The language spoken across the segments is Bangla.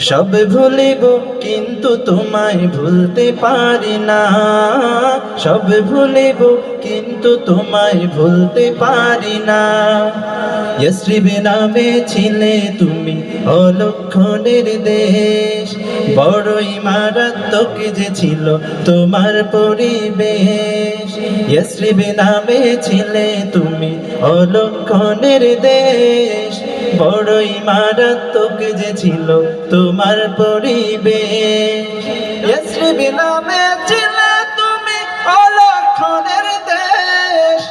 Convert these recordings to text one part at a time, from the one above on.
সব ভুলিব, কিন্তু তোমায় ভুলতে পারি না। সব ভুলিব, কিন্তু তোমায় ভুলতে পারি না। ইয়শ্রিবে নামে ছিলে তুমি অলক্ষণের দেশ। বড়ই মারাত্মক যে ছিল তোমার পরিবেশ। ইয়শ্রিবে নামে ছিলে তুমি অলক্ষণের দেশ। বড়ই মারাত্মক যে ছিল তোমার পরিবেশ তুমি দেশ।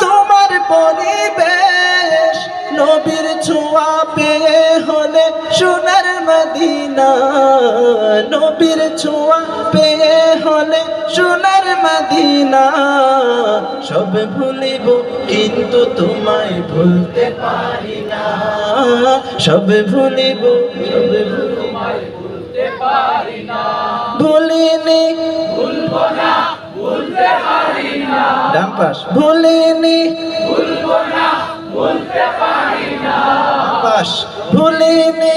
তোমার পরিবেশ। নবীর ছোঁয়া পেয়ে হলে সোনার নবীর ছোঁয়া পেয়ে হলে সোনার মদিনা। সব ভুলিব কিন্তু তোমায় ভুলতে পারি না। সব ভুলিব সব ভুলিব ভুলিনি ডান পাশ। ভুলিনি পাশ। ভুলিনি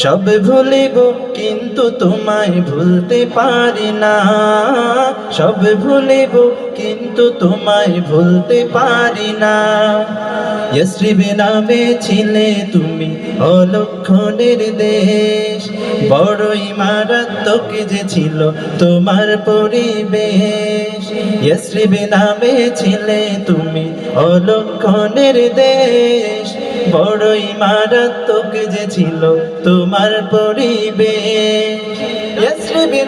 সব ভুলিব, কিন্তু তোমায় ভুলতে পারি না। সব ভুলিব, কিন্তু তোমায় ভুলতে পারি না। ইয়শ্রিবে নামে ছিলে তুমি অলক্ষণের দেশ বড়ই মারাত্মক যে ছিল তোমার পরিবেশ। ইয়শ্রিবে নামে ছিলে তুমি অলক্ষণের দেশ বড়ই মারাত্মক যে ছিল তোমার পরিবেশ। তুমি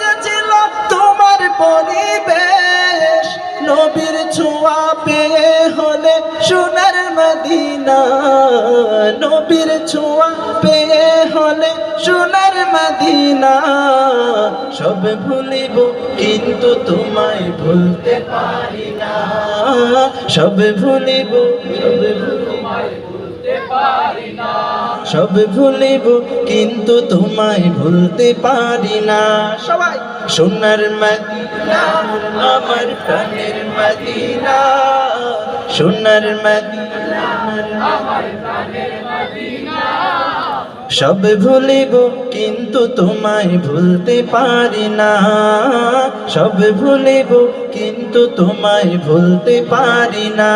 যে ছিল তোমার পরিবেশ। নবীর ছোঁয়া পেয়ে হলে সোনার নবীর ছোঁয়া পেয়ে হলে সোনার মদিনা। সব ভুলিব, কিন্তু তোমায় ভুলতে পারি না। সব ভুলিব সব ভুলিব, কিন্তু তোমায় ভুলতে পারি না। সবাই, সোনার মদিনা, আমার প্রাণের মদিনা। সোনার মদিনা সব ভুলিব কিন্তু তোমায় ভুলতে পারি না। সব ভুলিব কিন্তু তোমায় ভুলতে পারি না।